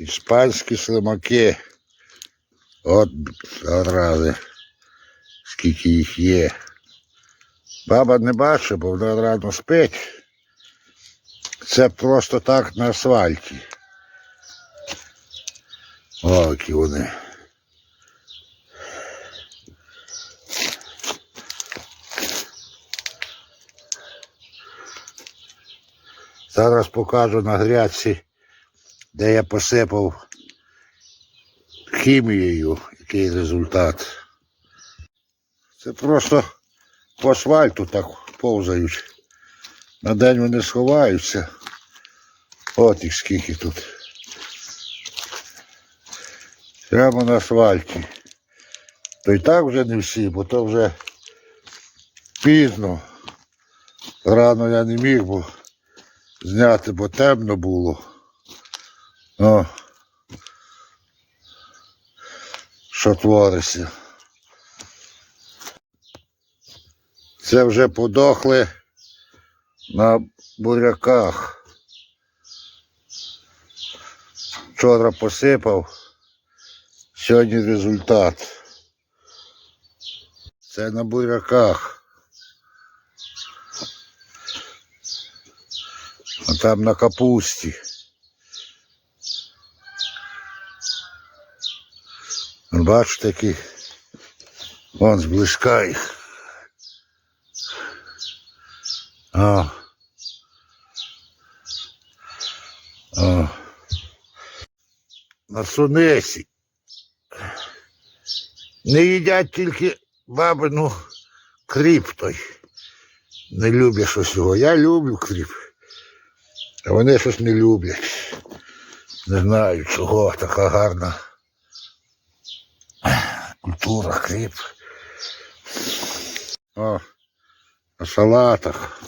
Іспанські слимаки. От одразу. Скільки їх є. Баба не бачить, бо вона рано спить. Це просто так на асфальті. О, які вони. Зараз покажу на грядці, де я посипав хімією, який результат. Це просто по асфальту так повзають. На день вони сховаються. От їх скільки тут. Прямо на асфальті. То й так вже не всі, бо то вже пізно. Рано я не міг бо зняти, бо темно було. О. Що твориться. Це вже подохли на буряках. Вчора посипав. Сьогодні результат. Це на буряках. А там на капусті. Бачите, які вон зблизька їх. А. А. На. Не їдять тільки бабину кріп той. Не люблять щось його. Я люблю кріп. А вони щось не люблять. Не знаю чого така гарна культура, кріп. О, на салатах.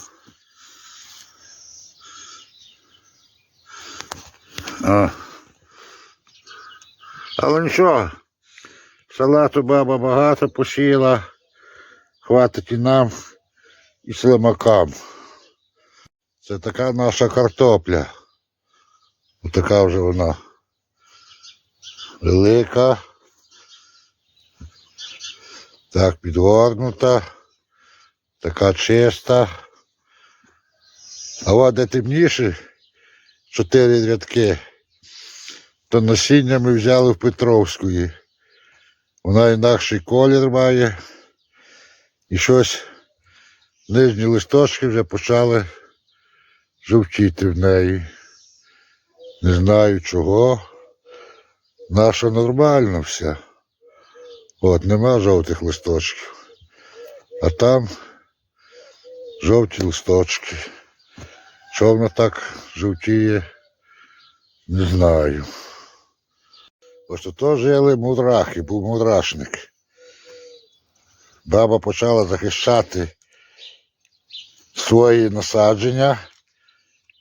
О. Але нічого, салату баба багато посіяла, хватить і нам, і слимакам. Це така наша картопля. Така вже вона велика. Так, підгорнута, така чиста. А от де темніше, чотири рядки, то насіння ми взяли в Петровської. Вона інакший колір має. І щось нижні листочки вже почали жовтіти в неї. Не знаю чого. Наша нормальна вся. От, нема жовтих листочків. А там жовті листочки. Що воно так жовтіє, не знаю. Ось то жили мудрахи, був мудрашник. Баба почала захищати свої насадження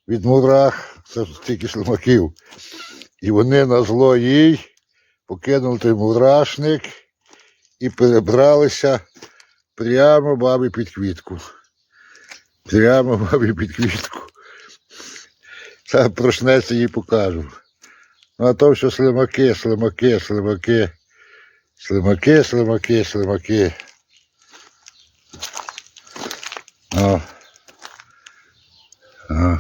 від мудрах, це тільки слимаків. І вони на зло їй покинули той мурашник і перебралися прямо бабі під квітку. Прямо бабі під квітку. Та прошнеться їй покажу. Ну а то все слимаки, слимаки, слимаки. Слимаки, слимаки, слимаки. О. О.